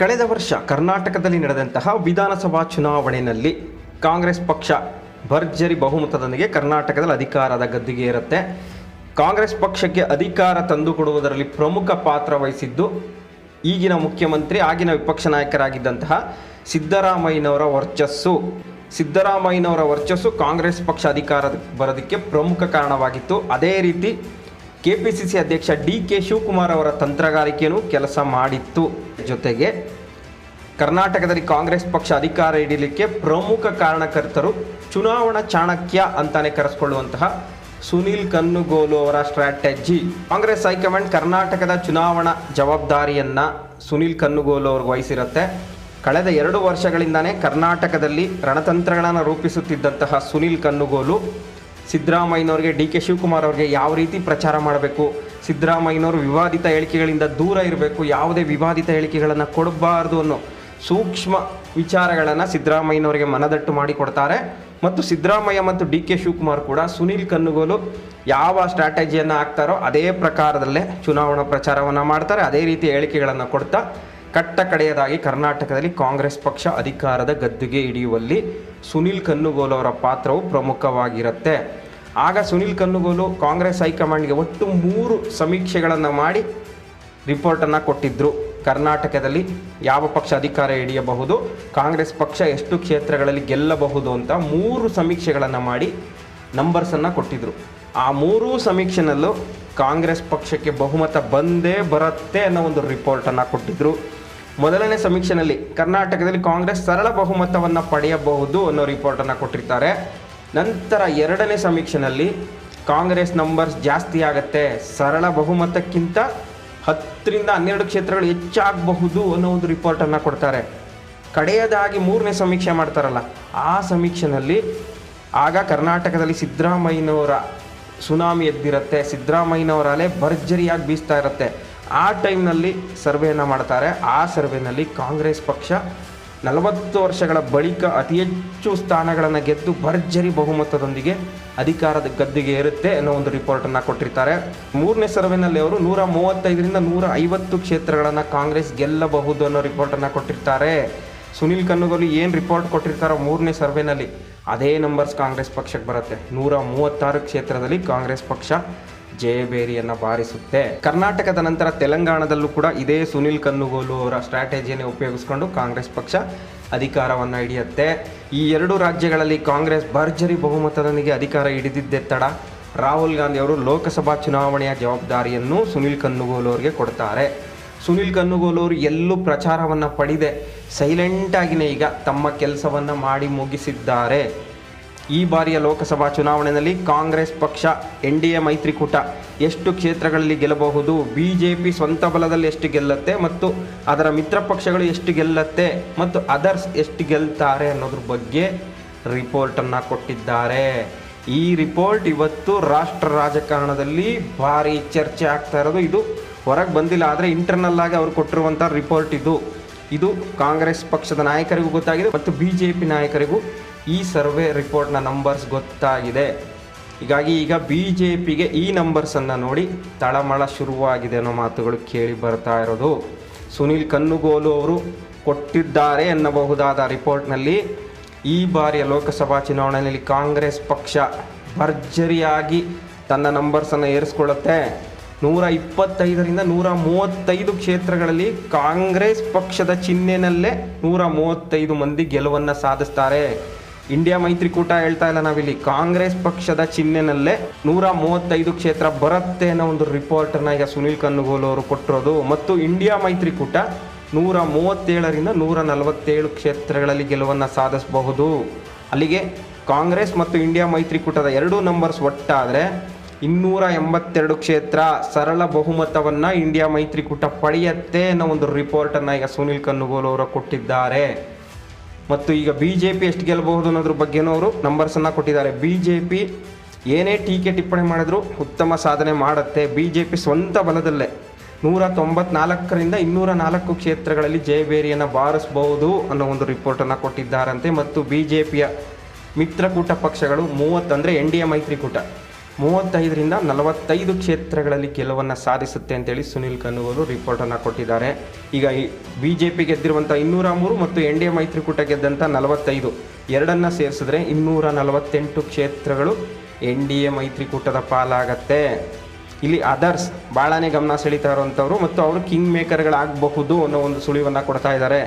ಕಳೆದ ವರ್ಷ ಕರ್ನಾಟಕದಲ್ಲಿ ನಡೆದಂತಹ ವಿಧಾನಸಭಾ ಚುನಾವಣೆಯಲ್ಲಿ ಕಾಂಗ್ರೆಸ್ ಪಕ್ಷ ಭರ್ಜರಿ ಬಹುಮತದೊಂದಿಗೆ ಕರ್ನಾಟಕದಲ್ಲಿ ಅಧಿಕಾರದ ಗದ್ದಿಗೆ ಇರುತ್ತೆ ಕಾಂಗ್ರೆಸ್ ಪಕ್ಷಕ್ಕೆ ಅಧಿಕಾರ ತಂದುಕೊಡುವುದರಲ್ಲಿ ಪ್ರಮುಖ ಪಾತ್ರ ವಹಿಸಿದ್ದು ಈಗಿನ ಮುಖ್ಯಮಂತ್ರಿ, ಆಗಿನ ವಿಪಕ್ಷ ನಾಯಕರಾಗಿದ್ದಂತಹ ಸಿದ್ದರಾಮಯ್ಯನವರ ವರ್ಚಸ್ಸು. ಸಿದ್ದರಾಮಯ್ಯನವರ ವರ್ಚಸ್ಸು ಕಾಂಗ್ರೆಸ್ ಪಕ್ಷ ಅಧಿಕಾರ ಬರೋದಕ್ಕೆ ಪ್ರಮುಖ ಕಾರಣವಾಗಿತ್ತು. ಅದೇ ರೀತಿ ಕೆಪಿಸಿಸಿ ಅಧ್ಯಕ್ಷ ಡಿ ಕೆ ಶಿವಕುಮಾರ್ ಅವರ ತಂತ್ರಗಾರಿಕೆಯೂ ಕೆಲಸ ಮಾಡಿತ್ತು. ಜೊತೆಗೆ ಕರ್ನಾಟಕದಲ್ಲಿ ಕಾಂಗ್ರೆಸ್ ಪಕ್ಷ ಅಧಿಕಾರ ಹಿಡಿಯಲಿಕ್ಕೆ ಪ್ರಮುಖ ಕಾರಣಕರ್ತರು ಚುನಾವಣಾ ಚಾಣಕ್ಯ ಅಂತಾನೆ ಕರೆಸ್ಕೊಳ್ಳುವಂತಹ ಸುನೀಲ್ ಕನ್ನುಗೋಲು ಅವರ ಸ್ಟ್ರಾಟಜಿ. ಕಾಂಗ್ರೆಸ್ ಹೈಕಮಾಂಡ್ ಕರ್ನಾಟಕದ ಚುನಾವಣಾ ಜವಾಬ್ದಾರಿಯನ್ನ ಸುನೀಲ್ ಕನ್ನುಗೋಲು ಅವ್ರಿಗೆ ವಹಿಸಿರುತ್ತೆ. ಕಳೆದ ಎರಡು ವರ್ಷಗಳಿಂದಾನೇ ಕರ್ನಾಟಕದಲ್ಲಿ ರಣತಂತ್ರಗಳನ್ನು ರೂಪಿಸುತ್ತಿದ್ದಂತಹ ಸುನೀಲ್ ಕನ್ನುಗೋಲು ಸಿದ್ದರಾಮಯ್ಯನವ್ರಿಗೆ ಡಿ ಕೆ ಶಿವಕುಮಾರ್ ಅವ್ರಿಗೆ ಯಾವ ರೀತಿ ಪ್ರಚಾರ ಮಾಡಬೇಕು? ಸಿದ್ದರಾಮಯ್ಯನವರು ವಿವಾದಿತ ಹೇಳಿಕೆಗಳಿಂದ ದೂರ ಇರಬೇಕು. ಯಾವುದೇ ವಿವಾದಿತ ಹೇಳಿಕೆಗಳನ್ನು ಕೊಡಬಾರ್ದು ಅನ್ನೋ ಸೂಕ್ಷ್ಮ ವಿಚಾರಗಳನ್ನು ಸಿದ್ದರಾಮಯ್ಯನವರಿಗೆ ಮನದಟ್ಟು ಮಾಡಿಕೊಡ್ತಾರೆ. ಮತ್ತು ಸಿದ್ದರಾಮಯ್ಯ ಮತ್ತು ಡಿ ಕೆ ಶಿವಕುಮಾರ್ ಕೂಡ ಸುನೀಲ್ ಕನ್ನುಗೋಲು ಯಾವ ಸ್ಟ್ರಾಟಜಿಯನ್ನು ಹಾಕ್ತಾರೋ ಅದೇ ಪ್ರಕಾರದಲ್ಲೇ ಚುನಾವಣಾ ಪ್ರಚಾರವನ್ನು ಮಾಡ್ತಾರೆ. ಅದೇ ರೀತಿ ಹೇಳಿಕೆಗಳನ್ನು ಕೊಡ್ತಾ ಕಟ್ಟ ಕಡೆಯದಾಗಿ ಕರ್ನಾಟಕದಲ್ಲಿ ಕಾಂಗ್ರೆಸ್ ಪಕ್ಷ ಅಧಿಕಾರದ ಗದ್ದುಗೆ ಹಿಡಿಯುವಲ್ಲಿ ಸುನಿಲ್ ಕನ್ನುಗೋಲು ಅವರ ಪಾತ್ರವು ಪ್ರಮುಖವಾಗಿರುತ್ತೆ. ಆಗ ಸುನಿಲ್ ಕನ್ನುಗೋಲು ಕಾಂಗ್ರೆಸ್ ಹೈಕಮಾಂಡ್ಗೆ ಒಟ್ಟು ಮೂರು ಸಮೀಕ್ಷೆಗಳನ್ನು ಮಾಡಿ ರಿಪೋರ್ಟನ್ನು ಕೊಟ್ಟಿದ್ದರು ಕರ್ನಾಟಕದಲ್ಲಿ ಯಾವ ಪಕ್ಷ ಅಧಿಕಾರ ಹಿಡಿಯಬಹುದು, ಕಾಂಗ್ರೆಸ್ ಪಕ್ಷ ಎಷ್ಟು ಕ್ಷೇತ್ರಗಳಲ್ಲಿ ಗೆಲ್ಲಬಹುದು ಅಂತ ಮೂರು ಸಮೀಕ್ಷೆಗಳನ್ನು ಮಾಡಿ ನಂಬರ್ಸನ್ನು ಕೊಟ್ಟಿದ್ದರು ಆ ಮೂರೂ ಸಮೀಕ್ಷೆನಲ್ಲೂ ಕಾಂಗ್ರೆಸ್ ಪಕ್ಷಕ್ಕೆ ಬಹುಮತ ಬಂದೇ ಬರುತ್ತೆ ಅನ್ನೋ ಒಂದು ರಿಪೋರ್ಟನ್ನು ಕೊಟ್ಟಿದ್ದರು ಮೊದಲನೇ ಸಮೀಕ್ಷೆನಲ್ಲಿ ಕರ್ನಾಟಕದಲ್ಲಿ ಕಾಂಗ್ರೆಸ್ ಸರಳ ಬಹುಮತವನ್ನು ಪಡೆಯಬಹುದು ಅನ್ನೋ ರಿಪೋರ್ಟನ್ನು ಕೊಟ್ಟಿರ್ತಾರೆ. ನಂತರ ಎರಡನೇ ಸಮೀಕ್ಷೆಯಲ್ಲಿ ಕಾಂಗ್ರೆಸ್ ನಂಬರ್ಸ್ ಜಾಸ್ತಿ ಆಗುತ್ತೆ, ಸರಳ ಬಹುಮತಕ್ಕಿಂತ ಹತ್ತರಿಂದ ಹನ್ನೆರಡು ಕ್ಷೇತ್ರಗಳು ಹೆಚ್ಚಾಗಬಹುದು ಅನ್ನೋ ಒಂದು ರಿಪೋರ್ಟನ್ನು ಕೊಡ್ತಾರೆ. ಕಡೆಯದಾಗಿ ಮೂರನೇ ಸಮೀಕ್ಷೆ ಮಾಡ್ತಾರಲ್ಲ, ಆ ಸಮೀಕ್ಷೆಯಲ್ಲಿ ಆಗ ಕರ್ನಾಟಕದಲ್ಲಿ ಸಿದ್ದರಾಮಯ್ಯನವರ ಸುನಾಮಿ ಎದ್ದಿರುತ್ತೆ, ಸಿದ್ದರಾಮಯ್ಯನವರ ಅಲೆ ಭರ್ಜರಿಯಾಗಿ ಬೀಸ್ತಾ ಇರುತ್ತೆ. ಆ ಟೈಮ್ನಲ್ಲಿ ಸರ್ವೆಯನ್ನು ಮಾಡ್ತಾರೆ. ಆ ಸರ್ವೆನಲ್ಲಿ ಕಾಂಗ್ರೆಸ್ ಪಕ್ಷ ನಲವತ್ತು ವರ್ಷಗಳ ಬಳಿಕ ಅತಿ ಹೆಚ್ಚು ಸ್ಥಾನಗಳನ್ನು ಗೆದ್ದು ಭರ್ಜರಿ ಬಹುಮತದೊಂದಿಗೆ ಅಧಿಕಾರದ ಗದ್ದಿಗೆ ಏರುತ್ತೆ ಅನ್ನೋ ಒಂದು ರಿಪೋರ್ಟನ್ನು ಕೊಟ್ಟಿರ್ತಾರೆ. ಮೂರನೇ ಸರ್ವೆನಲ್ಲಿ ಅವರು ನೂರ ಮೂವತ್ತೈದರಿಂದ ನೂರ ಐವತ್ತು ಕ್ಷೇತ್ರಗಳನ್ನು ಕಾಂಗ್ರೆಸ್ ಗೆಲ್ಲಬಹುದು ಅನ್ನೋ ರಿಪೋರ್ಟನ್ನು ಕೊಟ್ಟಿರ್ತಾರೆ. ಸುನಿಲ್ ಕನ್ನುಗೋಲಿ ಏನು ರಿಪೋರ್ಟ್ ಕೊಟ್ಟಿರ್ತಾರೋ ಮೂರನೇ ಸರ್ವೆನಲ್ಲಿ ಅದೇ ನಂಬರ್ಸ್ ಕಾಂಗ್ರೆಸ್ ಪಕ್ಷಕ್ಕೆ ಬರುತ್ತೆ. ನೂರ ಮೂವತ್ತಾರು ಕ್ಷೇತ್ರದಲ್ಲಿ ಕಾಂಗ್ರೆಸ್ ಪಕ್ಷ ಜಯಬೇರಿಯನ್ನು ಬಾರಿಸುತ್ತೆ. ಕರ್ನಾಟಕದ ನಂತರ ತೆಲಂಗಾಣದಲ್ಲೂ ಕೂಡ ಇದೇ ಸುನಿಲ್ ಕನ್ನುಗೋಲು ಅವರ ಸ್ಟ್ರಾಟಜಿಯನ್ನು ಉಪಯೋಗಿಸ್ಕೊಂಡು ಕಾಂಗ್ರೆಸ್ ಪಕ್ಷ ಅಧಿಕಾರವನ್ನು ಹಿಡಿಯುತ್ತೆ. ಈ ಎರಡು ರಾಜ್ಯಗಳಲ್ಲಿ ಕಾಂಗ್ರೆಸ್ ಭರ್ಜರಿ ಬಹುಮತದೊಂದಿಗೆ ಅಧಿಕಾರ ಹಿಡಿದಿದ್ದೆ ತಡ. ರಾಹುಲ್ ಗಾಂಧಿ ಅವರು ಲೋಕಸಭಾ ಚುನಾವಣೆಯ ಜವಾಬ್ದಾರಿಯನ್ನು ಸುನಿಲ್ ಕನ್ನುಗೋಲು ಅವರಿಗೆ ಕೊಡ್ತಾರೆ. ಸುನಿಲ್ ಕನ್ನುಗೋಲು ಅವರು ಎಲ್ಲೂ ಪ್ರಚಾರವನ್ನು ಪಡೆದೆ. ಸೈಲೆಂಟಾಗಿನೇ ಈಗ ತಮ್ಮ ಕೆಲಸವನ್ನು ಮಾಡಿ ಮುಗಿಸಿದ್ದಾರೆ. ಈ ಬಾರಿಯ ಲೋಕಸಭಾ ಚುನಾವಣೆಯಲ್ಲಿ ಕಾಂಗ್ರೆಸ್ ಪಕ್ಷ ಎನ್ ಡಿ ಎ ಮೈತ್ರಿಕೂಟ ಎಷ್ಟು ಕ್ಷೇತ್ರಗಳಲ್ಲಿ ಗೆಲ್ಲಬಹುದು? ಬಿ ಜೆ ಪಿ ಸ್ವಂತ ಬಲದಲ್ಲಿ ಎಷ್ಟು ಗೆಲ್ಲುತ್ತೆ ಮತ್ತು ಅದರ ಮಿತ್ರ ಪಕ್ಷಗಳು ಎಷ್ಟು ಗೆಲ್ಲತ್ತೆ ಮತ್ತು ಅದರ್ಸ್ ಎಷ್ಟು ಗೆಲ್ತಾರೆ ಅನ್ನೋದ್ರ ಬಗ್ಗೆ ರಿಪೋರ್ಟನ್ನು ಕೊಟ್ಟಿದ್ದಾರೆ. ಈ ರಿಪೋರ್ಟ್ ಇವತ್ತು ರಾಷ್ಟ್ರ ರಾಜಕಾರಣದಲ್ಲಿ ಭಾರಿ ಚರ್ಚೆ ಆಗ್ತಾ ಇರೋದು. ಇದು ಹೊರಗೆ ಬಂದಿಲ್ಲ, ಆದರೆ ಇಂಟರ್ನಲ್ ಆಗಿ ಅವರು ಕೊಟ್ಟಿರುವಂಥ ರಿಪೋರ್ಟ್ ಇದು. ಇದು ಕಾಂಗ್ರೆಸ್ ಪಕ್ಷದ ನಾಯಕರಿಗೂ ಗೊತ್ತಾಗಿದೆ ಮತ್ತು ಬಿ ಜೆ ಪಿ ನಾಯಕರಿಗೂ ಈ ಸರ್ವೆ ರಿಪೋರ್ಟ್ನ ನಂಬರ್ಸ್ ಗೊತ್ತಾಗಿದೆ. ಹೀಗಾಗಿ ಈಗ ಬಿ ಜೆ ಪಿಗೆ ಈ ನಂಬರ್ಸನ್ನು ನೋಡಿ ತಳಮಳ ಶುರುವಾಗಿದೆ ಅನ್ನೋ ಮಾತುಗಳು ಕೇಳಿ ಬರ್ತಾ ಇರೋದು. ಸುನೀಲ್ ಕನ್ನುಗೋಲು ಅವರು ಕೊಟ್ಟಿದ್ದಾರೆ ಎನ್ನಬಹುದಾದ ರಿಪೋರ್ಟ್ನಲ್ಲಿ. ಈ ಬಾರಿಯ ಲೋಕಸಭಾ ಚುನಾವಣೆಯಲ್ಲಿ ಕಾಂಗ್ರೆಸ್ ಪಕ್ಷ ಭರ್ಜರಿಯಾಗಿ ತನ್ನ ನಂಬರ್ಸನ್ನು ಏರಿಸ್ಕೊಳ್ಳುತ್ತೆ. ನೂರ ಇಪ್ಪತ್ತೈದರಿಂದ ನೂರ ಮೂವತ್ತೈದು ಕ್ಷೇತ್ರಗಳಲ್ಲಿ ಕಾಂಗ್ರೆಸ್ ಪಕ್ಷದ ಚಿಹ್ನೆನಲ್ಲೇ ನೂರ ಮೂವತ್ತೈದು ಮಂದಿ ಗೆಲುವನ್ನು ಸಾಧಿಸ್ತಾರೆ. ಇಂಡಿಯಾ ಮೈತ್ರಿಕೂಟ ಹೇಳ್ತಾ ಇಲ್ಲ ನಾವಿಲ್ಲಿ. ಕಾಂಗ್ರೆಸ್ ಪಕ್ಷದ ಚಿಹ್ನೆನಲ್ಲೇ ನೂರ ಮೂವತ್ತೈದು ಕ್ಷೇತ್ರ ಬರುತ್ತೆ ಅನ್ನೋ ಒಂದು ರಿಪೋರ್ಟನ್ನು ಈಗ ಸುನೀಲ್ ಕನ್ನುಗೋಲು ಅವರು ಕೊಟ್ಟಿರೋದು. ಮತ್ತು ಇಂಡಿಯಾ ಮೈತ್ರಿಕೂಟ ನೂರ ಮೂವತ್ತೇಳರಿಂದ ನೂರ ನಲವತ್ತೇಳು ಕ್ಷೇತ್ರಗಳಲ್ಲಿ ಗೆಲುವನ್ನು ಸಾಧಿಸಬಹುದು. ಅಲ್ಲಿಗೆ ಕಾಂಗ್ರೆಸ್ ಮತ್ತು ಇಂಡಿಯಾ ಮೈತ್ರಿಕೂಟದ ಎರಡು ನಂಬರ್ಸ್ ಒಟ್ಟಾದರೆ ಇನ್ನೂರ ಎಂಬತ್ತೆರಡು ಕ್ಷೇತ್ರ ಸರಳ ಬಹುಮತವನ್ನು ಇಂಡಿಯಾ ಮೈತ್ರಿಕೂಟ ಪಡೆಯತ್ತೆ ಅನ್ನೋ ಒಂದು ರಿಪೋರ್ಟನ್ನು ಈಗ ಸುನೀಲ್ ಕನ್ನುಗೋಲು ಅವರು ಕೊಟ್ಟಿದ್ದಾರೆ. ಮತ್ತು ಈಗ ಬಿ ಜೆ ಪಿ ಎಷ್ಟು ಗೆಲ್ಲಬಹುದು ಅನ್ನೋದ್ರ ಬಗ್ಗೆನೂ ಅವರು ನಂಬರ್ಸನ್ನು ಕೊಟ್ಟಿದ್ದಾರೆ. ಬಿ ಜೆ ಪಿ ಏನೇ ಟೀಕೆ ಟಿಪ್ಪಣಿ ಮಾಡಿದ್ರು ಉತ್ತಮ ಸಾಧನೆ ಮಾಡುತ್ತೆ. ಬಿ ಜೆ ಪಿ ಸ್ವಂತ ಬಲದಲ್ಲೇ ನೂರ ತೊಂಬತ್ನಾಲ್ಕರಿಂದ ಇನ್ನೂರ ನಾಲ್ಕು ಕ್ಷೇತ್ರಗಳಲ್ಲಿ ಜಯಬೇರಿಯನ್ನು ಬಾರಿಸಬಹುದು ಅನ್ನೋ ಒಂದು ರಿಪೋರ್ಟನ್ನು ಕೊಟ್ಟಿದ್ದಾರಂತೆ. ಮತ್ತು ಬಿ ಜೆ ಪಿಯ ಮಿತ್ರಕೂಟ ಪಕ್ಷಗಳು ಮೂವತ್ತಂದರೆ ಎನ್ ಡಿ ಎ ಮೈತ್ರಿಕೂಟ. ಮೂವತ್ತೈದರಿಂದ ನಲವತ್ತೈದು ಕ್ಷೇತ್ರಗಳಲ್ಲಿ ಗೆಲುವನ್ನು ಸಾಧಿಸುತ್ತೆ ಅಂತೇಳಿ ಸುನಿಲ್ ಕನ್ನುವರು ರಿಪೋರ್ಟನ್ನು ಕೊಟ್ಟಿದ್ದಾರೆ. ಈಗ ಬಿ ಜೆ ಪಿ ಗೆದ್ದಿರುವಂಥ ಇನ್ನೂರ ಮೂರು ಮತ್ತು ಎನ್ ಡಿ ಎ ಮೈತ್ರಿಕೂಟ ಗೆದ್ದಂಥ ನಲವತ್ತೈದು. ಎರಡನ್ನು ಸೇರಿಸಿದ್ರೆ ಇನ್ನೂರ ನಲವತ್ತೆಂಟು ಕ್ಷೇತ್ರಗಳು ಎನ್ ಡಿ ಎ ಮೈತ್ರಿಕೂಟದ ಪಾಲಾಗತ್ತೆ. ಇಲ್ಲಿ ಅದರ್ಸ್ ಭಾಳನೇ ಗಮನ ಸೆಳೀತಾ ಇರುವಂಥವ್ರು ಮತ್ತು ಅವರು ಕಿಂಗ್ ಮೇಕರ್ಗಳಾಗಬಹುದು ಅನ್ನೋ ಒಂದು ಸುಳಿವನ್ನು ಕೊಡ್ತಾ ಇದ್ದಾರೆ.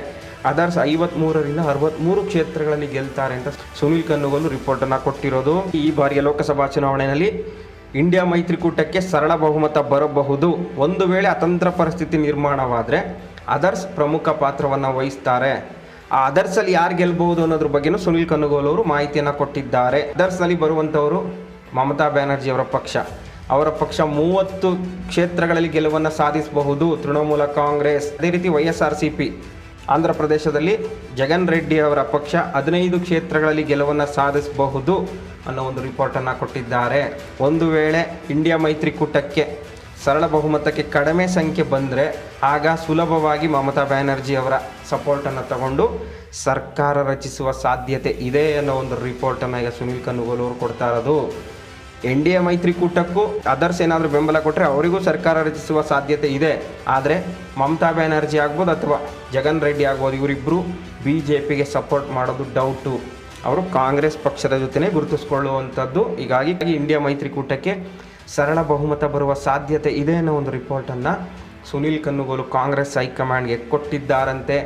ಅದರ್ಸ್ ಐವತ್ಮೂರರಿಂದ ಮೂರು ಕ್ಷೇತ್ರಗಳಲ್ಲಿ ಗೆಲ್ತಾರೆ ಅಂತ ಸುನಿಲ್ ರಿಪೋರ್ಟ್ ರಿಪೋರ್ಟನ್ನು ಕೊಟ್ಟಿರೋದು. ಈ ಬಾರಿಯ ಲೋಕಸಭಾ ಚುನಾವಣೆಯಲ್ಲಿ ಇಂಡಿಯಾ ಮೈತ್ರಿಕೂಟಕ್ಕೆ ಸರಳ ಬಹುಮತ ಬರಬಹುದು. ಒಂದು ವೇಳೆ ಅತಂತ್ರ ಪರಿಸ್ಥಿತಿ ನಿರ್ಮಾಣವಾದರೆ ಅದರ್ಸ್ ಪ್ರಮುಖ ಪಾತ್ರವನ್ನು ವಹಿಸ್ತಾರೆ. ಆ ಅದರ್ಸಲ್ಲಿ ಯಾರು ಗೆಲ್ಬಹುದು ಅನ್ನೋದ್ರ ಬಗ್ಗೆನೂ ಸುನಿಲ್ ಕನ್ನುಗೋಲ್ ಅವರು ಮಾಹಿತಿಯನ್ನು ಕೊಟ್ಟಿದ್ದಾರೆ. ಅದರ್ಸ್ನಲ್ಲಿ ಬರುವಂಥವರು ಮಮತಾ ಬ್ಯಾನರ್ಜಿ ಅವರ ಪಕ್ಷ. ಅವರ ಪಕ್ಷ ಮೂವತ್ತು ಕ್ಷೇತ್ರಗಳಲ್ಲಿ ಗೆಲುವನ್ನು ಸಾಧಿಸಬಹುದು. ತೃಣಮೂಲ ಕಾಂಗ್ರೆಸ್, ಅದೇ ರೀತಿ ವೈ ಎಸ್ ಆಂಧ್ರ ಪ್ರದೇಶದಲ್ಲಿ ಜಗನ್ ರೆಡ್ಡಿ ಅವರ ಪಕ್ಷ ಹದಿನೈದು ಕ್ಷೇತ್ರಗಳಲ್ಲಿ ಗೆಲುವನ್ನು ಸಾಧಿಸಬಹುದು ಅನ್ನೋ ಒಂದು ರಿಪೋರ್ಟನ್ನು ಕೊಟ್ಟಿದ್ದಾರೆ. ಒಂದು ವೇಳೆ ಇಂಡಿಯಾ ಮೈತ್ರಿಕೂಟಕ್ಕೆ ಸರಳ ಬಹುಮತಕ್ಕೆ ಕಡಿಮೆ ಸಂಖ್ಯೆ ಬಂದರೆ ಆಗ ಸುಲಭವಾಗಿ ಮಮತಾ ಬ್ಯಾನರ್ಜಿ ಅವರ ಸಪೋರ್ಟನ್ನು ತಗೊಂಡು ಸರ್ಕಾರ ರಚಿಸುವ ಸಾಧ್ಯತೆ ಇದೆ ಅನ್ನೋ ಒಂದು ರಿಪೋರ್ಟನ್ನು ಈಗ ಸುನಿಲ್ ಕನ್ನುಗೋಲು ಅವರು ಕೊಡ್ತಾ ಇರೋದು. ಎನ್ ಡಿ ಎ ಮೈತ್ರಿಕೂಟಕ್ಕೂ ಅದರ್ಸ್ ಏನಾದರೂ ಬೆಂಬಲ ಕೊಟ್ಟರೆ ಅವರಿಗೂ ಸರ್ಕಾರ ರಚಿಸುವ ಸಾಧ್ಯತೆ ಇದೆ. ಆದರೆ ಮಮತಾ ಬ್ಯಾನರ್ಜಿ ಆಗ್ಬೋದು ಅಥವಾ ಜಗನ್ ರೆಡ್ಡಿ ಆಗ್ಬೋದು ಇವರಿಬ್ಬರು ಬಿ ಜೆ ಪಿಗೆ ಸಪೋರ್ಟ್ ಮಾಡೋದು ಡೌಟು ಅವರು ಕಾಂಗ್ರೆಸ್ ಪಕ್ಷದ ಜೊತೆನೇ ಗುರುತಿಸ್ಕೊಳ್ಳುವಂಥದ್ದು. ಹೀಗಾಗಿ ಇಂಡಿಯಾ ಮೈತ್ರಿಕೂಟಕ್ಕೆ ಸರಳ ಬಹುಮತ ಬರುವ ಸಾಧ್ಯತೆ ಇದೆ ಅನ್ನೋ ಒಂದು ರಿಪೋರ್ಟನ್ನು ಸುನೀಲ್ ಕನ್ನುಗೋಲು ಕಾಂಗ್ರೆಸ್ ಹೈಕಮಾಂಡ್ಗೆ ಕೊಟ್ಟಿದ್ದಾರಂತೆ.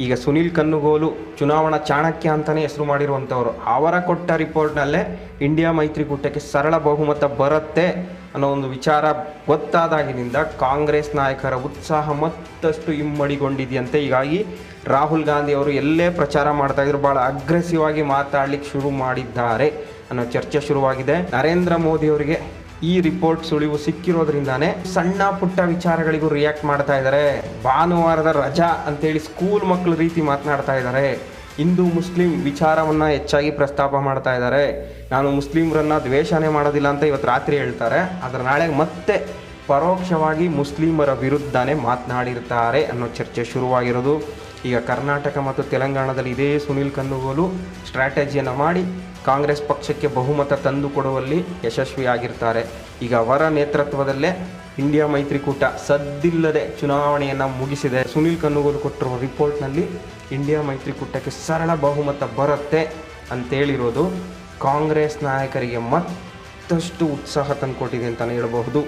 ಈಗ ಸುನೀಲ್ ಕನ್ನುಗೋಲು ಚುನಾವಣಾ ಚಾಣಕ್ಯ ಅಂತಲೇ ಹೆಸರು ಮಾಡಿರುವಂಥವ್ರು. ಅವರ ಕೊಟ್ಟ ರಿಪೋರ್ಟ್ನಲ್ಲೇ ಇಂಡಿಯಾ ಮೈತ್ರಿಕೂಟಕ್ಕೆ ಸರಳ ಬಹುಮತ ಬರುತ್ತೆ ಅನ್ನೋ ಒಂದು ವಿಚಾರ ಗೊತ್ತಾದಾಗಿನಿಂದ ಕಾಂಗ್ರೆಸ್ ನಾಯಕರ ಉತ್ಸಾಹ ಮತ್ತಷ್ಟು ಇಮ್ಮಡಿಗೊಂಡಿದೆಯಂತೆ. ಹೀಗಾಗಿ ರಾಹುಲ್ ಗಾಂಧಿ ಅವರು ಎಲ್ಲೇ ಪ್ರಚಾರ ಮಾಡ್ತಾ ಇದ್ರು ಭಾಳ ಅಗ್ರೆಸಿವ್ ಆಗಿ ಮಾತಾಡ್ಲಿಕ್ಕೆ ಶುರು ಮಾಡಿದ್ದಾರೆ ಅನ್ನೋ ಚರ್ಚೆ ಶುರುವಾಗಿದೆ. ನರೇಂದ್ರ ಮೋದಿ ಅವರಿಗೆ ಈ ರಿಪೋರ್ಟ್ ಸುಳಿವು ಸಿಕ್ಕಿರೋದ್ರಿಂದಾನೇ ಸಣ್ಣ ಪುಟ್ಟ ವಿಚಾರಗಳಿಗೂ ರಿಯಾಕ್ಟ್ ಮಾಡ್ತಾ ಇದ್ದಾರೆ. ಭಾನುವಾರದ ರಜಾ ಅಂತೇಳಿ ಸ್ಕೂಲ್ ಮಕ್ಕಳ ರೀತಿ ಮಾತನಾಡ್ತಾ ಇದ್ದಾರೆ. ಹಿಂದೂ ಮುಸ್ಲಿಂ ವಿಚಾರವನ್ನು ಹೆಚ್ಚಾಗಿ ಪ್ರಸ್ತಾಪ ಮಾಡ್ತಾ ಇದ್ದಾರೆ. ನಾನು ಮುಸ್ಲಿಮ್ರನ್ನ ದ್ವೇಷನೇ ಮಾಡೋದಿಲ್ಲ ಅಂತ ಇವತ್ತು ರಾತ್ರಿ ಹೇಳ್ತಾರೆ. ಆದರೆ ನಾಳೆ ಮತ್ತೆ ಪರೋಕ್ಷವಾಗಿ ಮುಸ್ಲಿಮರ ವಿರುದ್ಧನೇ ಮಾತನಾಡಿರ್ತಾರೆ ಅನ್ನೋ ಚರ್ಚೆ ಶುರುವಾಗಿರೋದು. ಈಗ ಕರ್ನಾಟಕ ಮತ್ತು ತೆಲಂಗಾಣದಲ್ಲಿ ಇದೇ ಸುನಿಲ್ ಕನ್ನುಗೋಲು ಸ್ಟ್ರಾಟಜಿಯನ್ನು ಮಾಡಿ ಕಾಂಗ್ರೆಸ್ ಪಕ್ಷಕ್ಕೆ ಬಹುಮತ ತಂದುಕೊಡುವಲ್ಲಿ ಯಶಸ್ವಿಯಾಗಿರ್ತಾರೆ. ಈಗ ಅವರ ನೇತೃತ್ವದಲ್ಲೇ ಇಂಡಿಯಾ ಮೈತ್ರಿಕೂಟ ಸದ್ದಿಲ್ಲದೆ ಚುನಾವಣೆಯನ್ನು ಮುಗಿಸಿದೆ. ಸುನಿಲ್ ಕನ್ನುಗೋಲು ಕೊಟ್ಟಿರುವ ರಿಪೋರ್ಟ್ನಲ್ಲಿ ಇಂಡಿಯಾ ಮೈತ್ರಿಕೂಟಕ್ಕೆ ಸರಳ ಬಹುಮತ ಬರುತ್ತೆ ಅಂತೇಳಿರೋದು ಕಾಂಗ್ರೆಸ್ ನಾಯಕರಿಗೆ ಮತ್ತಷ್ಟು ಉತ್ಸಾಹ ತಂದುಕೊಟ್ಟಿದೆ ಅಂತಲೇ ಹೇಳಬಹುದು.